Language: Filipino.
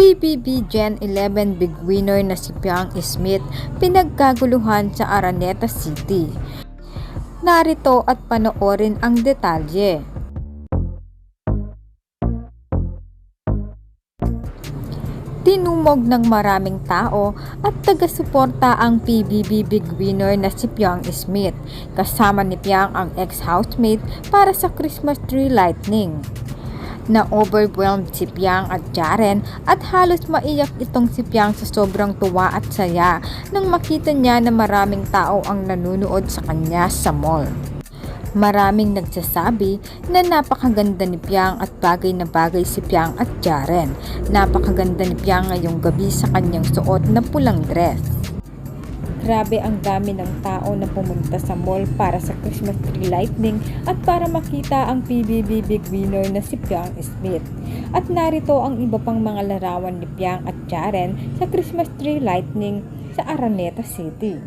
PBB Gen 11 big winner na si Piang Smith pinagkaguluhan sa Araneta City. Narito at panoorin ang detalye. Tinumog ng maraming tao at taga-suporta ang PBB big winner na si Piang Smith. Kasama ni Piang ang ex-housemate para sa Christmas tree lightning na overwhelmed si Piang at Jaren at halos maiyak itong si Piang sa sobrang tuwa at saya nang makita niya na maraming tao ang nanunood sa kanya sa mall. Maraming nagsasabi na napakaganda ni Piang at bagay na bagay si Piang at Jaren. Napakaganda ni Piang ngayong gabi sa kanyang suot na pulang dress. Grabe ang dami ng tao na pumunta sa mall para sa Christmas tree lightning at para makita ang PBB big winner na si Piang Smith. At narito ang iba pang mga larawan ni Piang at Jaren sa Christmas tree lightning sa Araneta City.